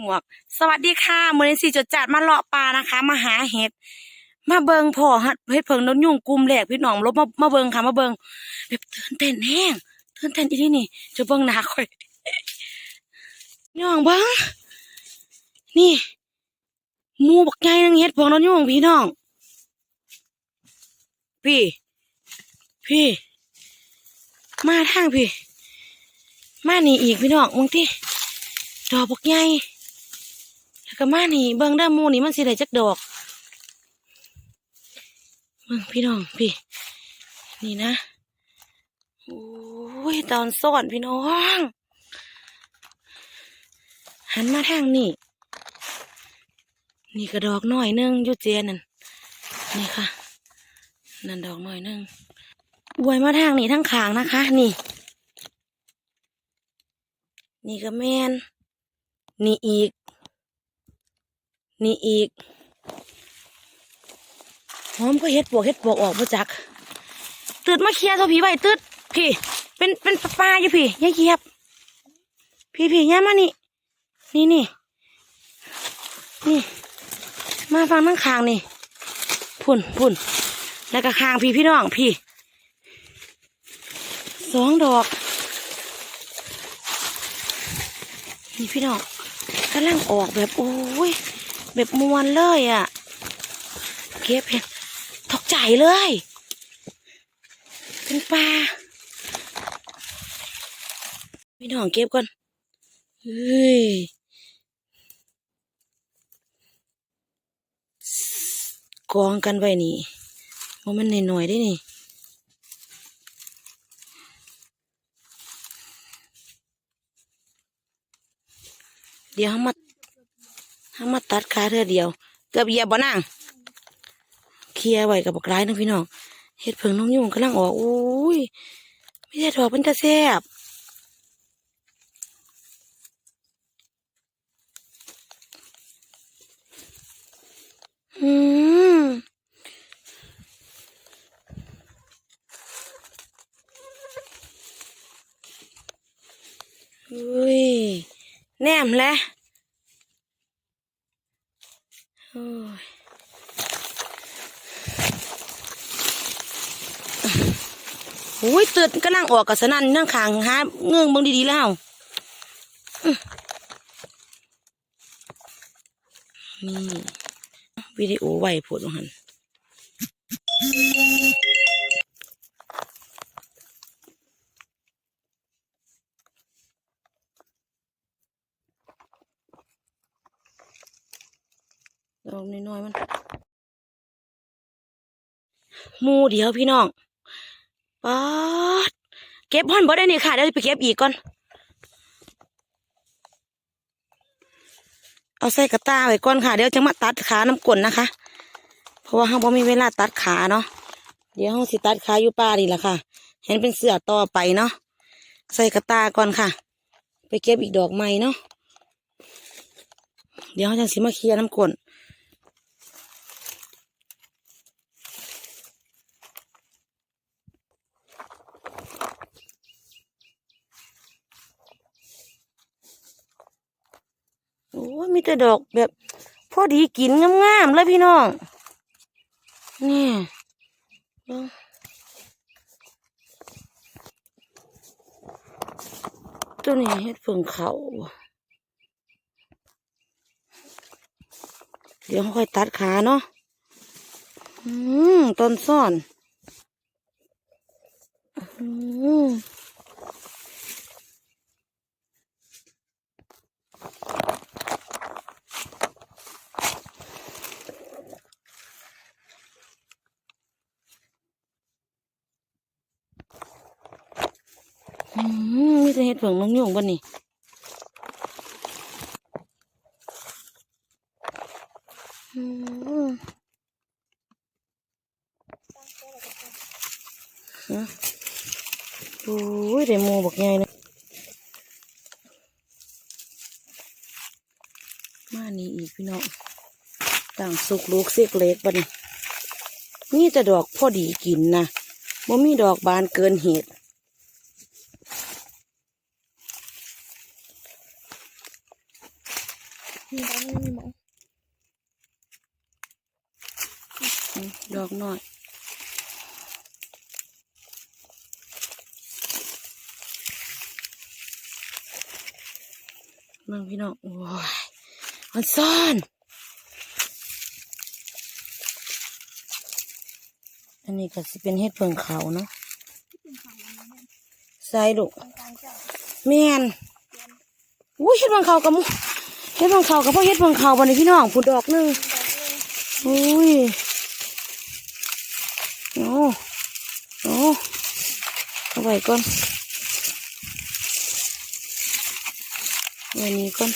หมวก สวัสดีค่ะมือนี้สี่จดจัดมาเลาะปลานะคะ มาหาเห็ด มาเบิงพ่อฮะเห็ดเพิงนนยุงกลุ่มแรกพี่น้องลบมามาเบิงค่ะมาเบิงแบบตื่นเต้นแห้งตื่นเต้นอีนี่นี่จะเบิงหนาค่อยน้องเบิงนี่มูบักใหญ่นึงเห็ดเพิงนนยุงพี่น้อง พี่ พี่ มาทางพี่ มานี่อีกพี่น้องมึงที่ดอกบักใหญ่ ก็มานี่เบิ่งด้ามมูนี่มันสิได้จักดอกเบิ่งพี่น้องพี่ นี่นะโอ้ยตอนซ่อนพี่น้องหันมาทางนี่ นี่ก็ดอกน้อยนึงอยุเจนั่นนี่ค่ะ นั่นดอกน้อยนึงอวยมาทางนี่ทั้งขางนะคะ นี่ นี่ก็แมนนี่อีก นี่อีก หอมก็เฮ็ดปวกเฮ็ดปวกออกมาจากตืดมาเคลียร์เท่าผีใบตืดพี่ เป็นเป็นปลาอยู่พี่ย่าเหยียบ พี่พี่ย่ามานี่ นี่นี่นี่ มาฟังนั่งคางนี่ พุ่นพุ่นแล้วก็คางพี่พี่น้องพี่สองดอกนี่พี่น้องกำลังออกแบบโอ้ย แบบมวนเลยอะ่ะ เก็บเห็นตกใจเลย เป็นปลาพี่น้องเก็บก่อนเฮ้ยกองกันไว้นี่ว่ามันหน่อยๆได้นี่เดี๋ยวเขามาามาตัดขาเธอเดียว เกือบเหยียบบ่นางเคลียร์ไว้กับบักร้ายนะพี่น้องเห็ดเผิงน้องยุ่งกำลังออกอุ้ยไม่ได้ดอกมันจะแซ่บอืมอุ้ยแนมแหละโอ้ยโอุ้ยตื่นก็นั่งออกกับสนั่นนั่งขางหาเงื่องเบิ่งดีๆแล้วนี่วิดีโอไว้พูดว่าหันดอกน้อยๆมันหมูเดียวพี่น้อง ป๊าดเก็บพ่อนบ่ได้นี่ค่ะเดี๋ยวไปเก็บอีกก่อน เอาใส่กระตาไว้ก่อนค่ะ เดี๋ยวจะมาตัดขาน้ำกลนนะคะ เพราะว่าเราบ่มีเวลาตัดขาเนาะ เดี๋ยวเราสิตัดขาอยู่ป่านี่แหละค่ะ เห็นเป็นเสือต่อไปเนาะ ใส่กระตาก่อนค่ะ ไปเก็บอีกดอกใหม่เนาะ เดี๋ยวเราจะสิมาเคลียร์น้ำกลน มีแต่ดอกแบบ พอดีกินงามๆเลยพี่น้อง นี่ตัวนี้เฮ็ดเพิ่งเขาเดี๋ยวค่อยตัดขาเนาะอืมต้นซ่อน อืม มีแต่เห็ดเผืองน้องยุ่งบ่นี่ฮะโอ้ยได้หมูบักใหญ่เลยมานี่อีกพี่น้องต่างสุกลูกเสกเล็กบ่นี่มีแต่ดอกพอดีกินนะบ่มีดอกบานเกินเหตุ อ มีบ้านไม่มีหมอง อืมดอกหน่อย เมืองพี่น้องโอ้ยมันซ่อนอันนี้ก็สิเป็นเห็ดเพิงเขาเนาะใส่ลูกกลางๆเจ้าแมนอุ้ยเห็ดเพิงเขากับมุเห็ดเพิงเขากับพ่อเห็ดเพิงเขาบันนี้พี่น้องผู้ดอกหนึงอุ้ยโอ้โอ้เอาไว้ก่อน อาไว้นี้ก่อน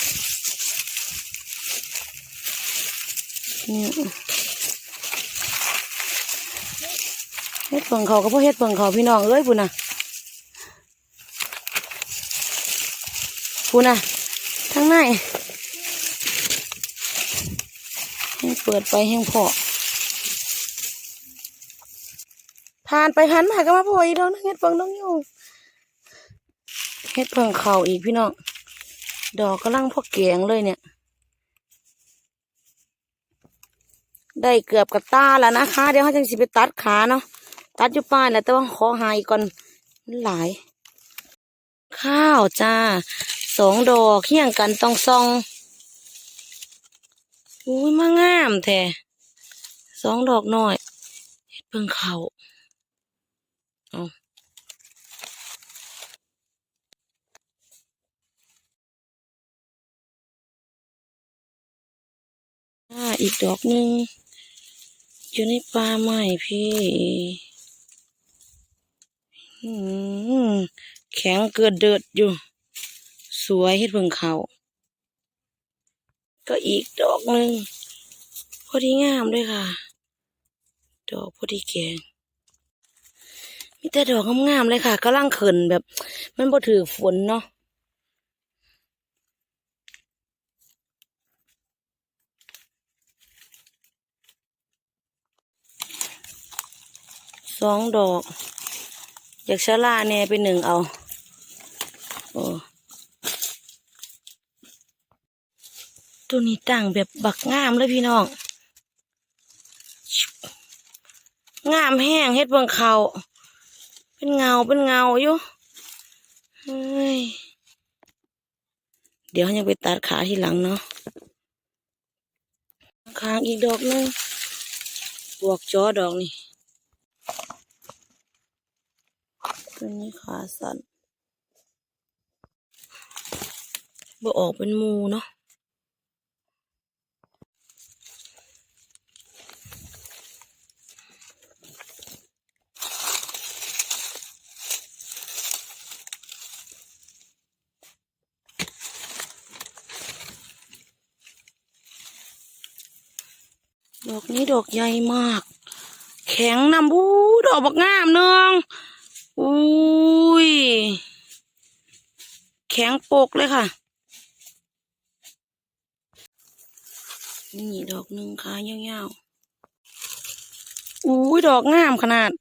นี่เฮ็ดเพิงเขากับพ่อเฮ็ดเพิงเขาพี่น้องเอ้ยปุ่นน่ะปุ่นน่ะทั้งในให้เปิดไปแห้งพอผ่านไปผ่านมาก็มาพออีกแล้วนะเฮ็ดเพิงน้องอยู่เฮ็ดเพิงเขาอีกพี่น้อง ดอกกำลังพอแกงเลยเนี่ย ได้เกือบกับตาแล้วนะคะ เดี๋ยวเขาจะสิไปตัดขาเนาะ ตัดอยู่ป้ายแหล้วแต่ว่าขอหายก่อนหลาย ข้าวจ้าสองดอกเคี่ยงกันต้องซองอุ้ยมางามแท้สองดอกหน่อยเฮ็ดเพิ่งเขาเอา อีกดอกหนึ่งอยู่ในป่าไม้พี่แข็งเกิดเดือดอยู่ สวยเฮ็ดเพิ่งเขาก็อีกดอกหนึ่งพอดีงามด้วยค่ะ ดอกพอดีแกงมีแต่ดอกงามๆเลยค่ะกำลังเขินแบบ มันบ่ถือฝนเนาะ สองดอก อยากชะล่าแน่ไปหนึ่งเอาโอ้ตัวนี้ตั้งแบบบักงามเลยพี่น้อง งามแห้งเฮ็ดบิ่งเขา เป็นเงาเป็นเงาอยู่เฮ้ยเดี๋ยวยังไปตัดขาทีหลังเนาะค้างอีกดอกนึงบวกจอดอกนี่ ตัวนี้ขาสั่นบ่ออกเป็นมูเนาะดอกนี้ดอกใหญ่มาก แข็งนำบูดอกบักงามเนือง อุ้ย แข็งโปกเลยค่ะ นี่ดอกหนึ่งค่ะยาวๆอุ้ยดอกงามขนาด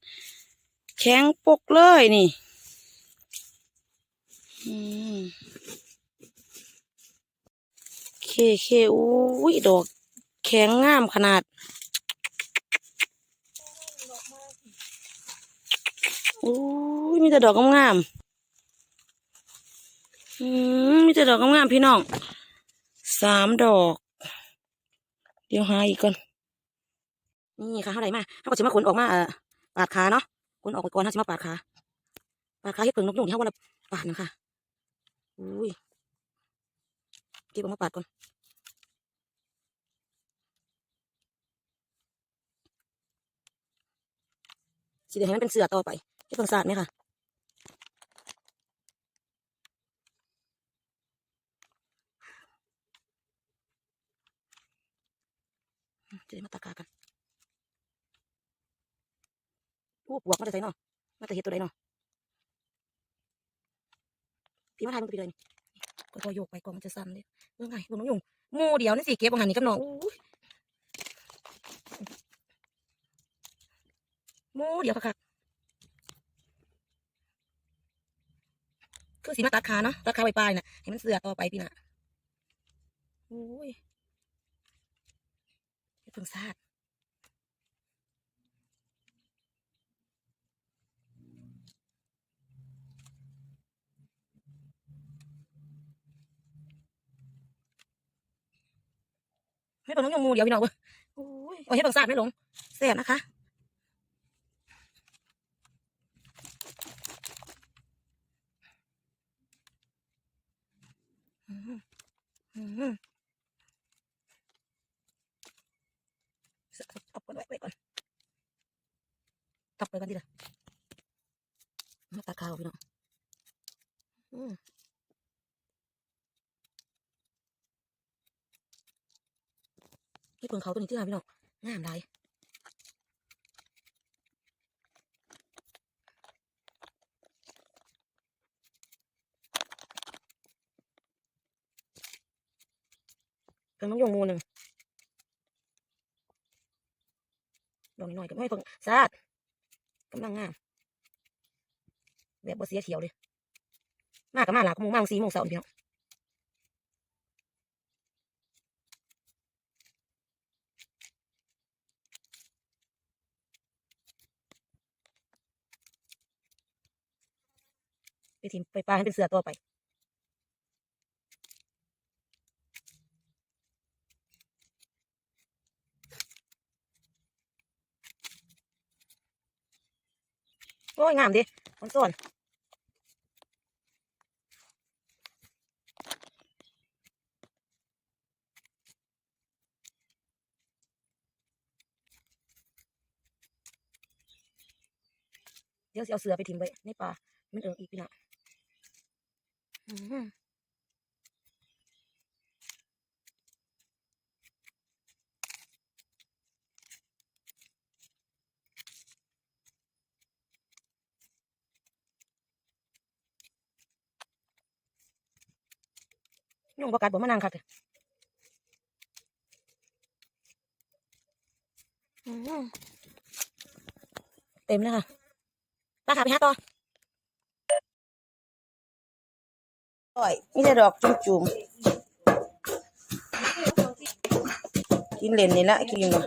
แข็งปกเลยนี่เคเคอุ้ยดอกแข็งงามขนาด อุ้ยมี แต่ดอกงามๆอืมมีแต่ดอกงามๆพี่น้องสามดอก เดี๋ยวหาอีกก่อน นี่ค่ะเท่าไหร่มาเขาก็จะมาขนออกมาเอ่อปาดขาเนาะขนออกไปก่อนเขาจะมาปาดขาปาดขาเฮ็ดเพิงนกยุงที่เขาว่าเราปาดนะคะอุ้ยเก็บออกมาปาดก่อนสิเดี๋ยวให้มันเป็นเสือต่อไปเฮ็ดเพิงสาดไหมค่ะ จะได้มาตักากันอู้บวกมาแต่ใส่เนาะมาแต่เห็ดตัวใดเนาะพี่มาทายมันก็ไปเลยนี่ก็ตัวโยกไปกองมันจะสั่นเลยเมื่อไงพวกน้องยุงมูเดียวนี่สิเก็บของหันนี่กับน้องมูเดียวค่ะคือสีมาตัดขาเนาะตัดขาไปปลายน่ะให้มันเสือต่อไปพี่น่ะโอ้ย เฮ็ดเพิ่งซาดให้เพิ่งน้องยงมูเดียวพี่น้องเว้ยโอ้ยโอ้ยให้เพิ่งซาดไม่หลงแซ่บนะคะอืมอืมตับ ก่อนไว้ไว้ก่อนตับไปกันดีละมาตาขาวพี่น้องอืมที่เพิ่งเขาตัวนี้ที่หาพี่น้องงามไรเพิ่งน้องยงมูหนึ่ง ดอกนิดหน่อยก็ไม่ให้เพิ่งซาดกำลังงามแบบบ่เสียเขียวเลย มากกับมาหลากโมงมาสี่โมงเสาร์นี่พี่น้องไปทิมไปปลาให้เป็นเสือตัวไป โอ้ยงามดิมันส่วนเดี๋ยวเอาเสือไปทิ้งไว้ในป่ามันเอิงอีกพี่น้อง ยุ่งประกาศบ่มานั่งคักเถอะอื้อหือเต็มเลยค่ะตาขาไปหาต่ออ้อยนี่จะดอกจุ่มๆกินเล่นนี่ละกินเนาะ